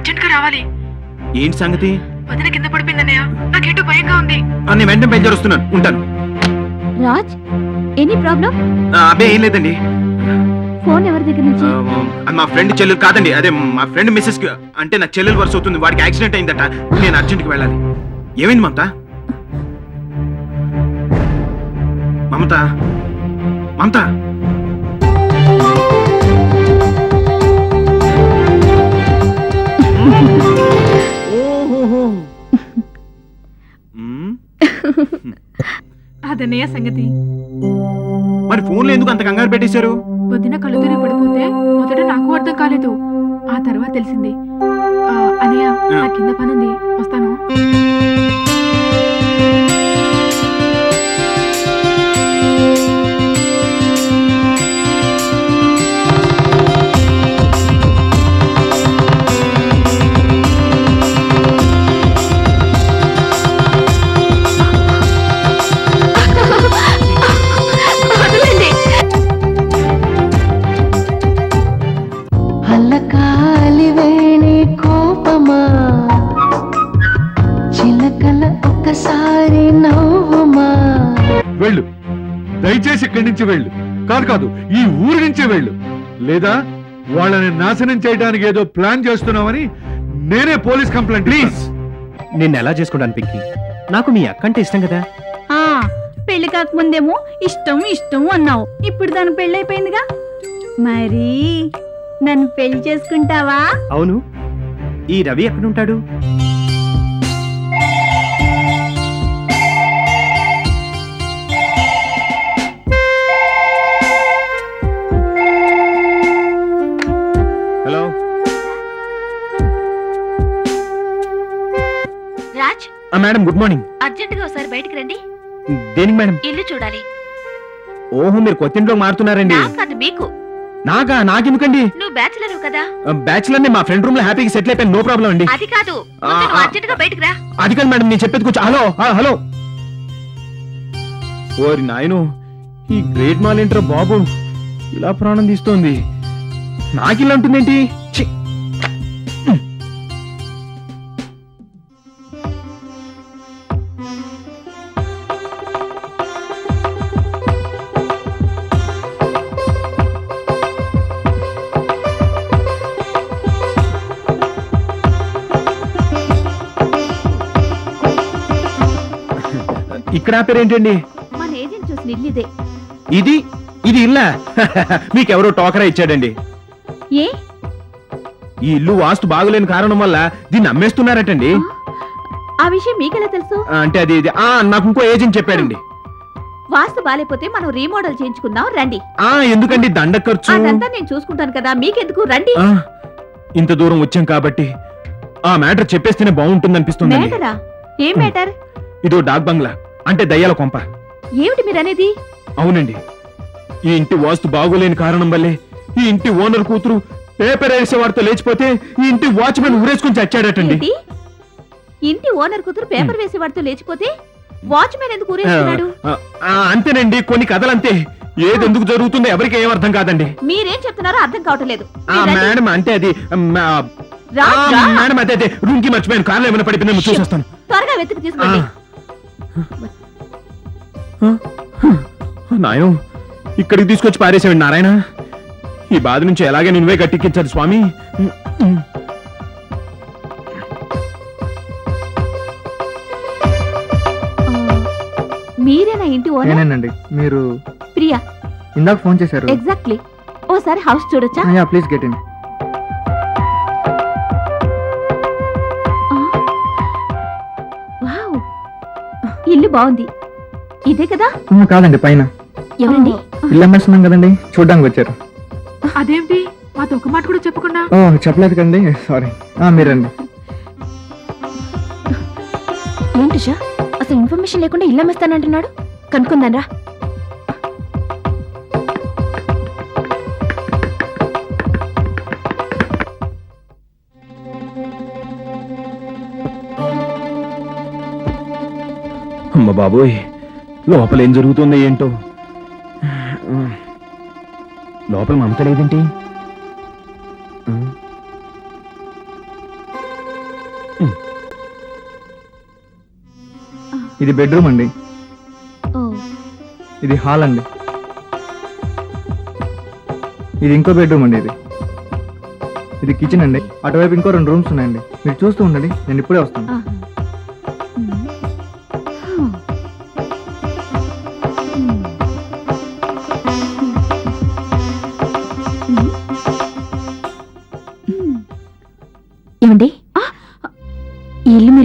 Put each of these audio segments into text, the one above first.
అర్జెంట్గా రావాలి. ఏంటి సంగతి? వదిన కింద పడిపోయింది అన్నయ్య నాకేటో భయంగా ఉంది. ఆ, నేను వెంటనే బయలుదేరి వస్తున్నాను ఉంటాను. Raj any problem? ఆ, అబ్బే ఏం లేదండి. ఫోన్ ఎవరి దగ్గర నుంచి? ఆ, అది మా ఫ్రెండ్ చెల్లెలు కాదండి. అదే మా ఫ్రెండ్ మిస్సెస్ అంటే నాకు చెల్లెలు వరుస అవుతుంది. వాడికి యాక్సిడెంట్ అయిందట. నేను అర్జెంట్కి వెళ్ళాలి. ఏమైంది మమత? మమత? మమత? ఓహోహో. మ్మ్. అదన్నయ్య సంగతి. మరి ఫోన్లో ఎందుకు అంత కంగారు పెట్టేశారు? వదిన కళ్ళు తిరిగి పడిపోతే మొదట నాకు అర్థం కాలేదు. ఆ తర్వాత తెలిసింది. ఆ, అన్నయ్య నా కింద పనుంది. వస్తాను. వెళ్ళు. కాదు కాదు ఈ ఊరి నుంచే వెళ్ళు. లేదా వాళ్ళని నాశనం చేయడానికి ఏదో ప్లాన్ చేస్తున్నావని నేనే పోలీస్ కంప్లైంట్ ప్లీజ్! నిన్ను ఎలా చేసుకుంటాను పింకి? నాకు మీ అక్కంటే ఇష్టం కదా? ఆ పెళ్ళి కాకముందేమో ఇష్టం ఇష్టం అన్నావు. ఇప్పుడు దాని పెళ్ళి అయిపోయిందిగా? మరి నన్ను పెళ్ళి చేసుకుంటావా? అవును. ఈ రవి ఎక్కడుంటాడు? Madam good morning. అర్జెంట్గా ఒకసారి బయటికి రండి. దేనికి మేడం? ఇల్లు చూడాలి. ఓహో మీరు కొత్త ఇంట్లో మారుతున్నారండి కాదు మీకు. నాకా? నాకెందుకండి? నువ్వు బ్యాచులర్ కదా. బ్యాచులర్ని మా ఫ్రెండ్ రూమ్లో హ్యాపీగా సెటిల్ అయిపోయింది నో ప్రాబ్లం అండి. అది కాదు. అర్జెంట్గా బయటికి రా. అది కాదు మేడం నేను చెప్పేది కూర్చో హలో హలో. ఓరి నాయను ఈ గ్రేట్ మాల్ ఏంట్రా బాబు ఇలా ప్రాణం తీస్తోంది. నాకు ఇలా ఉంటుందేంటి ఇక్కడ ఆపేరేంటండి మన ఏజెంట్ చూసిన ఇల్లు ఇదే. ఇది? ఇది ఇల్లా? మీకెవరో టోకరా ఇచ్చాడండి. ఏ? ఈ ఇల్లు వాస్తు బాగులేని కారణం వల్ల దీన్ని అమ్మేస్తున్నారటండి. ఆ విషయం మీకెలా తెలుసు? అంటే అది ఇది ఆ నాకు ఇంకో ఏజెంట్ చెప్పాడండి. వాస్తు బాలేపోతే మనం రీమోడల్ చేయించుకుందాం రండి. ఆ ఎందుకండి దండ ఖర్చు? అదంతా నేను చూసుకుంటాను కదా మీకెందుకు? రండి. ఆ, ఇంత దూరం వచ్చాం కాబట్టి ఆ మ్యాటర్ చెప్పేస్తేనే బాగుంటుంది అనిపిస్తుంది మేటరా ఏం మేటర్ ఇదో డాక్ బంగ్లా. అంటే దయ్యాల కొంప. ఏమిటి మీరనేది? అవునండి. ఈ ఇంటి వాస్తు బాగోలేని కారణం వల్లే ఈ ఇంటి ఓనర్ కూతురు పేపర్ వేసే వాడితో లేచిపోతే ఈ ఇంటి వాచ్మెన్ ఊరేసుకుని చచ్చాడటండి. ఏంటి? ఇంటి ఓనర్ కూతురు పేపర్ వేసి వాడితో లేచిపోతే వాచ్మెన్ ఎందుకు ఆ, ఆ, అంతేనండి. కొన్ని కథలు అంతే ఏది ఎందుకు జరుగుతుందో ఎవరికి ఏం అర్థం కాదండి. మీరేం చెప్తున్నారో అర్థం కావటం లేదు. ఆ మేడం అంటే అది. ఆ, రా, ఆ, రా. మేడం అదే అదే. రూమ్కి మర్చిపోయాను. కార్లో ఏమైనా పడిపోయిందేమో చూసేస్తాను. త్వరగా వెతికి ఆ. నాయన ఇక్కడికి తీసుకొచ్చి పారేసావండి నారాయణ. ఈ బాధ నుంచి ఎలాగే నువ్వే గట్టెక్కించాలి స్వామి? ఆ, మీరేనా ఇంటి ఓనర్? నేనేనండి. మీరు ప్రియా. ఇందాక ఫోన్ చేశారు. ఎగ్జాక్ట్లీ ఓసారి హౌస్ చూడొచ్చా? Yeah please get in. Wow. ఇల్లు బాగుంది. ఇదే కదా? కాదండి పైన. ఎవరండి? ఇల్లు అమ్మేస్తున్నాం కదండి చూడడానికి వచ్చారు. అదేంటి? మాతో ఒక మాట కూడా చెప్పకుండా? ఓ చెప్పలేదు కండి సారీ. మీరండి. ఏంటి షా అసలు ఇన్ఫర్మేషన్ లేకుండా ఇల్లు అమ్మేస్తానంటున్నాడు? కనుక్కుందాం రా. అమ్మ బాబోయ్ లోపల ఏం జరుగుతుందో ఏంటో? లోపల మమత లేదేంటి? ఇది బెడ్రూమ్ అండి. ఇది హాల్ అండి. ఇది ఇంకో బెడ్రూమ్ అండి ఇది. ఇది కిచెన్ అండి. అటువైపు ఇంకో రెండు రూమ్స్ ఉన్నాయండి. మీరు చూస్తూ ఉండండి నేను ఇప్పుడే వస్తాను.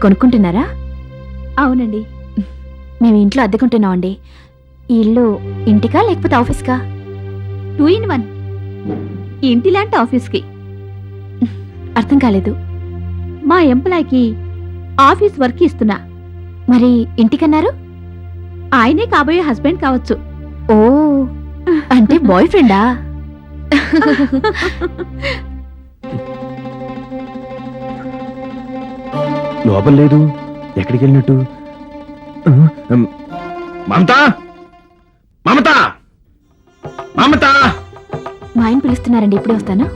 మీరు కొనుక్కుంటున్నారా? అవునండి. మేము ఇంట్లో అద్దెకుంటున్నామండి. ఈ ఇల్లు ఇంటికా లేకపోతే ఆఫీస్కా? Two in one. ఇంటి లాంటి ఆఫీస్కి. అర్థం కాలేదు. మా ఎంప్లాయ్కి ఆఫీస్ వర్క్ ఇస్తున్నా. మరి ఇంటికన్నారు? ఆయనే కాబోయే హస్బెండ్ కావచ్చు. ఓ అంటే బాయ్ ఫ్రెండా? లోపల లేదు. ఎక్కడికి వెళ్ళినట్టు? మమత! మమత! మమత! మా ఆయన పిలుస్తున్నారండి ఇప్పుడే వస్తాను?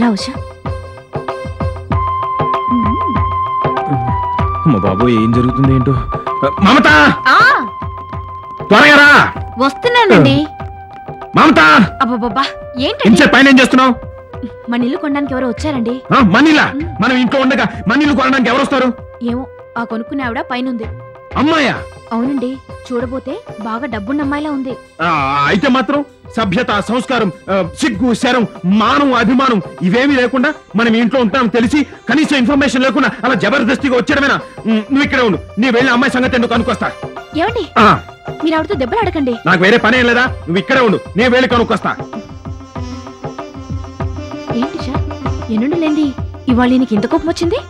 రా ఉషా. అమ్మ బాబు ఏం జరుగుతుంది ఏంటో? ఆ, మమత త్వరగా రా! వస్తున్నానండి. మమత! అబ్బబ్బబ్బా ఏంటండి? ఇంచే పైన ఏం చేస్తున్నావు? మన ఇల్లు కొనడానికి ఎవరో వచ్చారండి. మనీలా మనం ఇంట్లో ఉండగా మనీలు కొనడానికి ఎవరు వస్తారు ఏమో ఆ కొనుక్కునే ఆవిడ పైనుంది. అమ్మాయా? అవునండి చూడబోతే బాగా డబ్బున్న అమ్మాయిలా ఉంది అయితే మాత్రం సభ్యత సంస్కారం సిగ్గు శరం మానం అభిమానం ఇవేమీ లేకుండా మనం ఇంట్లో ఉంటాం తెలిసి కనీసం ఇన్ఫర్మేషన్ లేకుండా అలా జబర్దస్తిగా వచ్చేయడమేనా? ఉమ్, నువ్వు ఇక్కడే ఉండు నీ వెళ్ళి అమ్మాయి సంగతి ఎందుకు కనుక్కొస్తా ఏమండి? మీరు ఆవిడతో దెబ్బలు అడకండి నాకు వేరే పని ఏం లేదా? నువ్వు ఇక్కడే ఉండు నేను వెళ్ళి కనుక్కొస్తా. ఏంటి షా ఎన్నుండి లేంది ఇవాళ నీకు ఇంత కోపం వచ్చింది?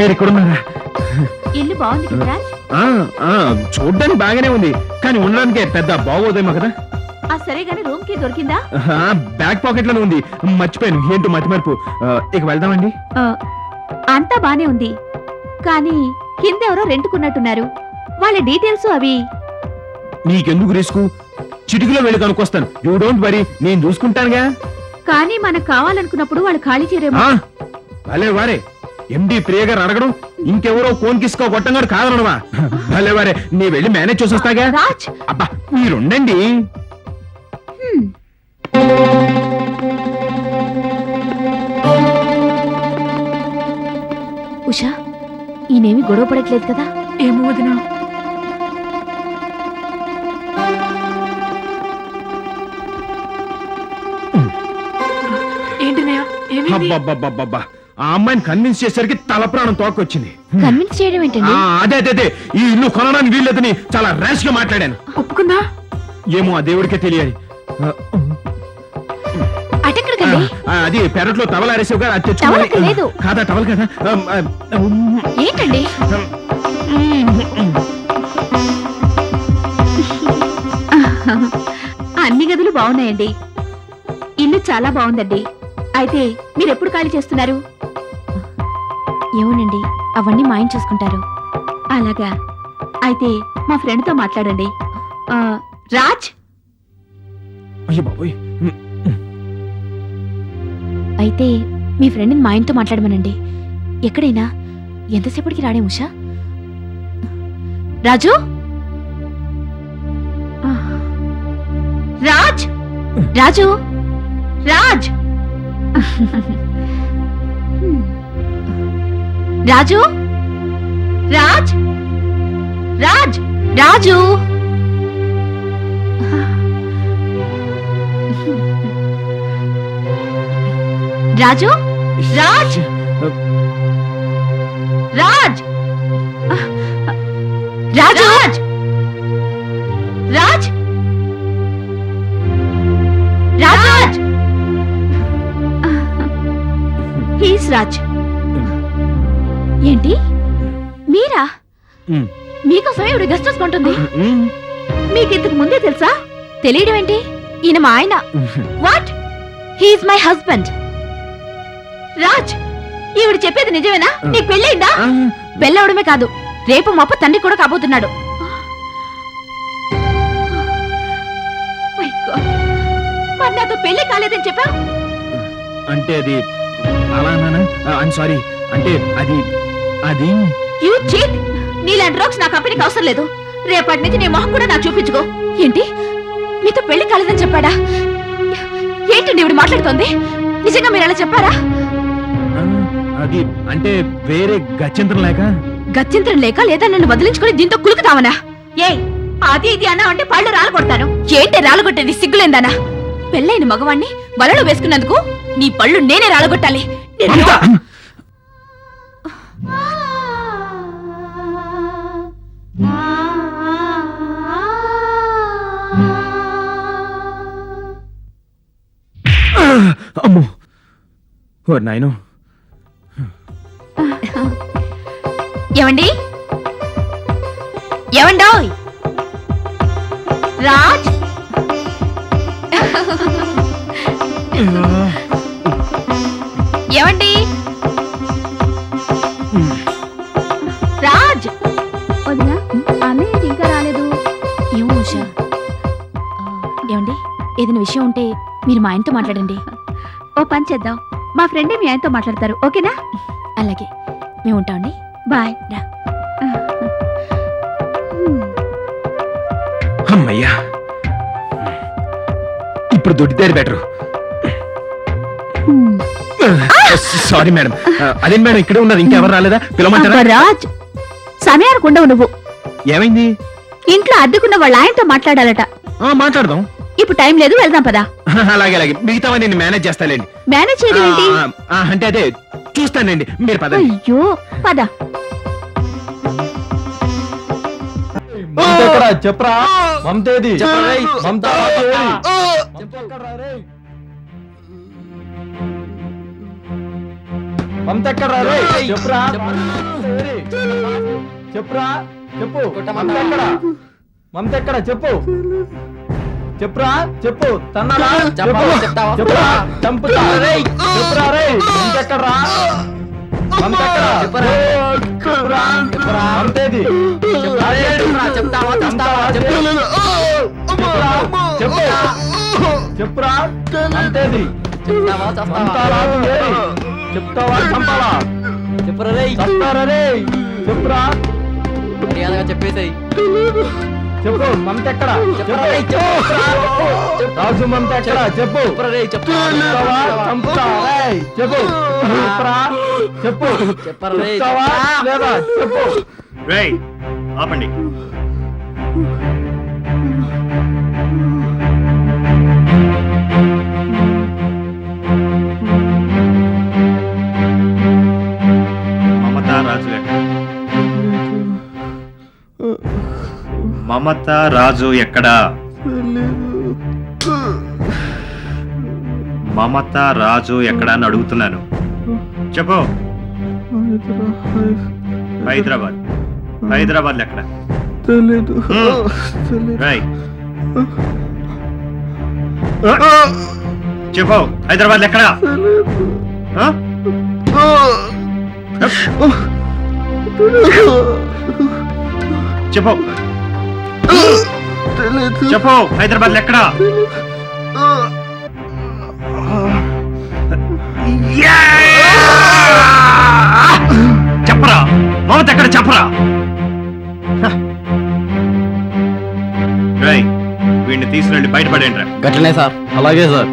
మీరు ఇక్కడ ఉన్నారా ఇల్లు బాగుంది కదా చూడ్డానికి బాగానే ఉంది. కానీ ఉండడానికి పెద్ద బాగోదేమో కదా. ఆ సరే గానీ రూమ్కి దొరికిందా బ్యాక్ పాకెట్లోనే ఉంది. మర్చిపోయాను. ఏంటో మతిమరుపు. ఇక వెళ్దామండి. అంతా బానే ఉంది. కానీ కింద ఎవరో రెంట్కున్నట్టున్నారు. వాళ్ళ డీటెయిల్స్ అవి. నీకెందుకు రిస్క్? చిటికలో వెళ్ళి కనుక్కొస్తాను. యూ డోంట్ వరీ నేను చూసుకుంటానుగా. కానీ మనకు కావాలనుకున్నప్పుడు వాళ్ళు ఖాళీ చేయరేమో. ఆ, భలే వారే. ఎండి ప్రియ గారు అడగడం ఇంకెవరో కోన్ కిస్కో కొట్టంగారు కాదనడమా? భలే వారే నీ వెళ్ళి మేనేజ్ చేసి వస్తాగా రాజ్! అబ్బా మీరుండండి. ఉషా ఈయనేమి గొడవ పడట్లేదు కదా? ఏమో వదినా. ఆ అమ్మాయిని కన్విన్స్ చేసరికి తల ప్రాణం తోకొచ్చింది. కన్విన్స్ చేయడం ఆ, ఏంటండి అదే అదే అదే. ఈ ఇల్లు కొనడానికి వీల్లేదని చాలా ర్యాష్గా మాట్లాడాను. ఒప్పుకుందా? ఏమో ఆ దేవుడికే తెలియాలి. ఆ, ఆ, అది పెరట్లో టవల్ ఆరేసావు కదా అది టవల్ అక్కడ లేదు. తెచ్చుకోవాలి కాదా టవల్ కదా ఏంటండి అన్ని గదులు బాగున్నాయండి. ఇల్లు చాలా బాగుందండి. అయితే మీరు ఎప్పుడు ఖాళీ చేస్తున్నారు? ఏమోనండి అవన్నీ మాయం చూసుకుంటారు. అలాగా. అయితే మా ఫ్రెండ్తో మాట్లాడండి. ఆ, రాజ్? అయ్యో బాబోయ్. అయితే మీ ఫ్రెండ్ని మా ఆయనతో మాట్లాడమనండి. ఎక్కడైనా? ఎంతసేపటికి రాడే ఉషా? రాజు? రాజ్? రాజు? రాజ్? రాజు? రాజ్? రాజ్? రాజు? రాజు? రాజ్? రాజ్? రాజు? రాజ్! రాజ్? హీస్ రాజ్. ఏంటి? మీరా? ఉమ్, మీకోసం ఇవిడ గెస్ట్ హౌస్ కొంటుంది మీకు ఇంతకు ముందే తెలుసా? తెలియడం ఏంటి? ఈయన మా ఆయన. What he's my husband Raj ఈవిడ చెప్పేది నిజమేనా? నీకు పెళ్ళైందా పెళ్ళవడమే కాదు రేపు మాప తండ్రి కూడా కాబోతున్నాడు. మరి నాతో పెళ్ళి కాలేదని చెప్పా? అంటే అది అలా ఐమ్ సారీ అంటే అది అది? యూ చీట్ నీలాంటి రోక్స్ నా కంపెనీకి అవసరం లేదు. రేపటి నుంచి నీ మొహం కూడా నాకు చూపించుకో. ఏంటి? మీతో పెళ్ళి కాలేదని చెప్పాడా? ఏంటండి ఇవిడ మాట్లాడుతోంది? నిజంగా మీరు అలా చెప్పారా? అది అంటే వేరే గత్యంతరం లేక? గత్యంతరం లేక లేదా నన్ను వదిలించుకొని దీంతో కులుకుతావనా? ఏ అది ఇది అన్నా అంటే పళ్ళు రాలగొడతాను. ఏంటి రాలగొట్టేది సిగ్గులేందానా? పెళ్ళైన మగవాణ్ణి వలలో వేసుకున్నందుకు నీ పళ్ళు నేనే రాలగొట్టాలి! అమ్మో! ఓ నాయనో! ఏమండి? ఏమండోయ్ రాజ్? ఏమండి? రాజ్? వదినా అన్నయ్య ఇంకా రాలేదు. ఏమో ఉషా. ఆ, ఏమండి? ఏదైనా విషయం ఉంటే మీరు మా ఆయనతో మాట్లాడండి. ఓ పని చేద్దాం. మా ఫ్రెండే మీ ఆయనతో మాట్లాడతారు. ఓకేనా? అలాగే. మేము ఉంటామండి. బాయ్ రా. అమ్మయ్యా. ఇప్పుడు దొడ్డితేరు బెటర్. Sorry madam. అదే మేడం ఇక్కడే ఉన్నారు ఇంకెవరు రాలేదా? పిలవమంటారా? రాజ్ సమయానికి ఉండవు నువ్వు. ఏమైంది? ఇంట్లో అద్దెకున్న వాళ్ళ ఆయనతో మాట్లాడాలట. మాట్లాడదాం. ఇప్పుడు టైం లేదు వెళ్దాం పదా. అలాగే అలాగే. మిగతావా నేను మేనేజ్ చేస్తాలేండి. మేనేజ్ చేయడం అంటే అదే చూస్తానండి మీరు పదండి. అయ్యో పద. ఎక్కడ? చెప్పరా? మమతేది? మమత మమత ఎక్కడ చెప్పురా? చెప్పురా! చెప్పు. మమత ఎక్కడ? మమత ఎక్కడ? చెప్పు. చెప్పురా? చెప్పు. తన్నారా చెప్పు. చెప్పురా? చంపుతా. చెప్పురా రే మమత మమత ఎక్కడ చెప్పురా? చెప్పురా? చెప్పురా? అంతేది. చంపుతావా? ఏయ్? చెప్తావా? చంపాలా? చంపుతారా రే చెప్పురా? చెప్పేసాయి. చెప్పు మమత ఎక్కడ. రాజు మమత ఎక్కడ? చెప్పు. చెప్పు. చెప్పురా చెప్పు. లేదా? చెప్పు. రేయ్ ఆపండి. మమత రాజు ఎక్కడా? మమత రాజు ఎక్కడా అని అడుగుతున్నాను. చెప్పు. హైదరాబాద్. హైదరాబాద్ ఎక్కడ? రై చెప్పు. హైదరాబాద్ ఎక్కడ? ఆ? చెప్పు చెప్పు హైదరాబాద్ ఎక్కడ? చెప్పరా మమత ఎక్కడ చెప్పరా? రై వీడిని తీసుకెళ్ళి బయటపడేంట్రా గట్లనే సార్ అలాగే సార్.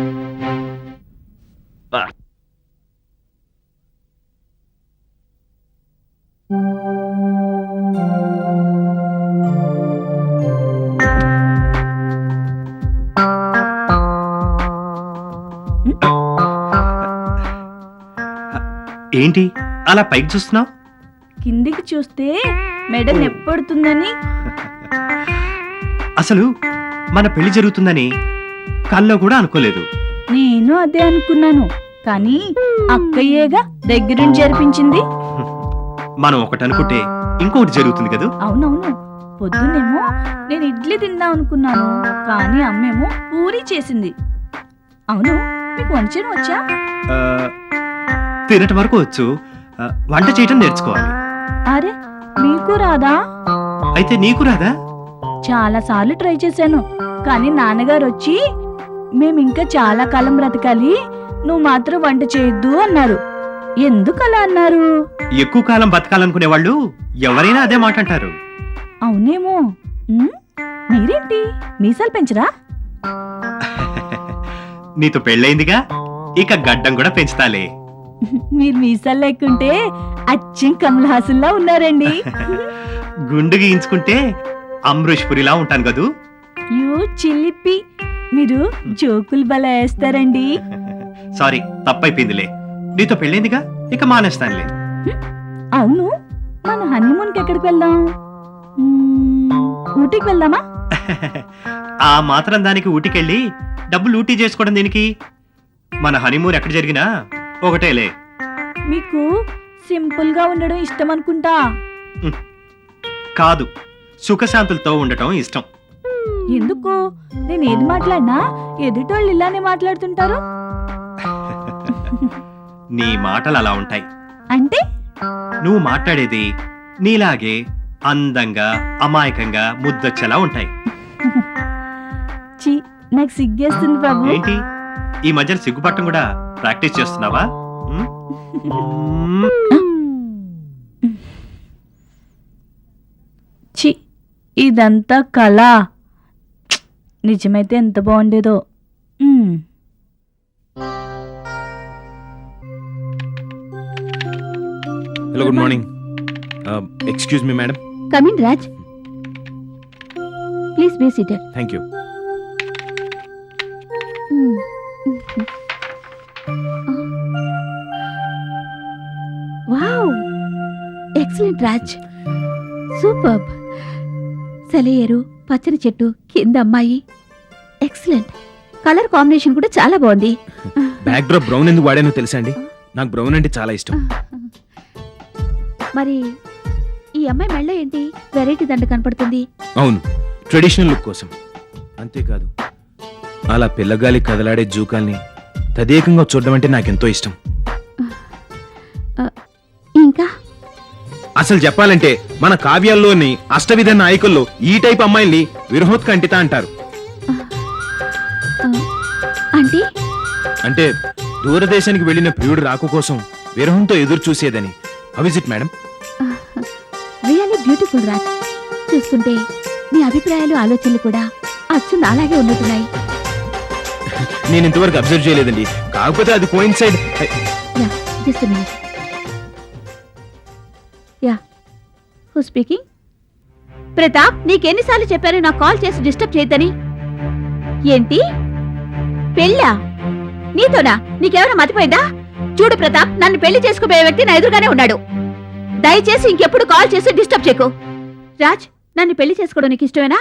ఏంటి? అలా పైకి చూస్తున్నావు? కిందికి చూస్తే మెడ నెప్పడుతుందని. అసలు మన పెళ్ళి జరుగుతుందని కల్లో కూడా అనుకోలేదు. నేను అదే అనుకున్నాను. కానీ అక్కయ్యేగా దగ్గరుండి జరిపించింది. మనం ఒకటి అనుకుంటే ఇంకొకటి జరుగుతుంది కదా? అవునవును. పొద్దున్నేమో నేను ఇడ్లీ తిందాం అనుకున్నాను. కానీ అమ్మేమో పూరి చేసింది. అవును మీకు వంచడం వచ్చా? తినటం వరకు వచ్చు. ఆ, వంట చేయటం నేర్చుకోవాలి. అరే మీకు రాదా? అయితే నీకు రాదా? చాలా సార్లు ట్రై చేశాను. కానీ నాన్నగారు వచ్చి మేము ఇంకా చాలా కాలం బ్రతకాలి. నువ్వు మాత్రం వంట చేయొద్దు అన్నారు. ఎందుకు అలా అన్నారు? ఎక్కువ కాలం బతకాలనుకునే వాళ్ళు ఎవరైనా అదే మాట అంటారు. అవునేమో. ఉమ్, మీరేంటి? మీసాలు పెంచరా? నీతో పెళ్ళయిందిగా ఇక గడ్డం కూడా పెంచుతాలే. మీరు మీసాలు లేకుంటే అచ్చం కమల్ హాసన్లా ఉన్నారండి. గుండు గీయించుకుంటే అమృష్ పురిలా ఉంటాను కదూ. యూ చిల్లిపి మీరు జోకులు బలా వేస్తారండి. సారీ తప్పైపోయిందిలే. నీతో పెళ్ళైందిగా ఇక మానేస్తానులే. అవును మన హనీమూన్కి ఎక్కడికి వెళ్దాం? ఊటీకి వెళ్దామా? ఆ మాత్రం దానికి ఊటికెళ్ళి డబ్బులు ఊటీ చేసుకోవడం దేనికి. మన హనీమూన్ ఎక్కడ జరిగినా ఒకటేలే. మీకు సింపుల్గా ఉండడం ఇష్టం అనుకుంటా కాదు సుఖశాంతులతో ఉండటం ఇష్టం. ఎందుకు? నేను ఏది మాట్లాడినా ఎదుటోళ్ళు ఇలానే మాట్లాడుతుంటారు. నీ మాటలు అలా ఉంటాయి. అంటే? నువ్వు మాట్లాడేది నీలాగే అందంగా అమాయకంగా ముద్దొచ్చేలా ఉంటాయి. చి నాకు సిగ్గేస్తుంది బాబు. ఏంటి? ఈ మధ్యన సిగ్గుపట్టం కూడా ప్రాక్టీస్ చేస్తున్నావా. చి ఇదంతా కళ. నిజమైతే ఎంత బాగుండేదో. Hello good morning excuse me madam come in Raj please be seated thank you Raj super. సెలయేరు పచ్చని చెట్టు కింద అమ్మాయి. ఎక్సలెంట్. కలర్ కాంబినేషన్ కూడా చాలా బాగుంది. బ్యాక్ డ్రాప్ బ్రౌన్ ఎందుకు వాడానో తెలుసా అండి? నాకు బ్రౌన్ అంటే చాలా ఇష్టం. మరి ఈ అమ్మాయి మెళ్ళ ఏంటి? వెరైటీ దండ కనపడుతుంది. అవును. ట్రెడిషనల్ లుక్ కోసం. అంతేకాదు అలా పిల్లగాలి కదలాడే జూకాల్ని తదేకంగా చూడడం అంటే నాకెంతో ఇష్టం. అసలు చెప్పాలంటే మన కావ్యాల్లోని అష్టవిధ నాయకుల్లో ఈ టైప్ అమ్మాయిల్ని విరహోత్కంఠిత అంటారు. అంటే అంటే దూరదేశానికి వెళ్ళిన ప్రియుడు రాకు కోసం విరహంతో ఎదురు చూసేదని. How is it madam really beautiful Raj చూస్తుంటే నీ అభిప్రాయాలు ఆలోచనలు కూడా అచ్చు అలాగే ఉన్నట్టున్నాయి. నేను ఇంతవరకు అబ్జర్వ్ చేయలేదండి. కాకపోతే అది coincide just minute who speaking Pratap నీకెన్నిసార్లు చెప్పారు నాకు కాల్ చేసి డిస్టర్బ్ చేయొద్దని? ఏంటి? పెళ్ళా? నీతోనా? నీకెవరో మతిపోయిందా? చూడు ప్రతాప్ నన్ను పెళ్ళి చేసుకోబోయే వ్యక్తి నా ఎదురుగానే ఉన్నాడు. దయచేసి ఇంకెప్పుడు కాల్ చేసి డిస్టర్బ్ చేయకు. రాజ్ నన్ను పెళ్ళి చేసుకోవడం నీకు ఇష్టమేనా?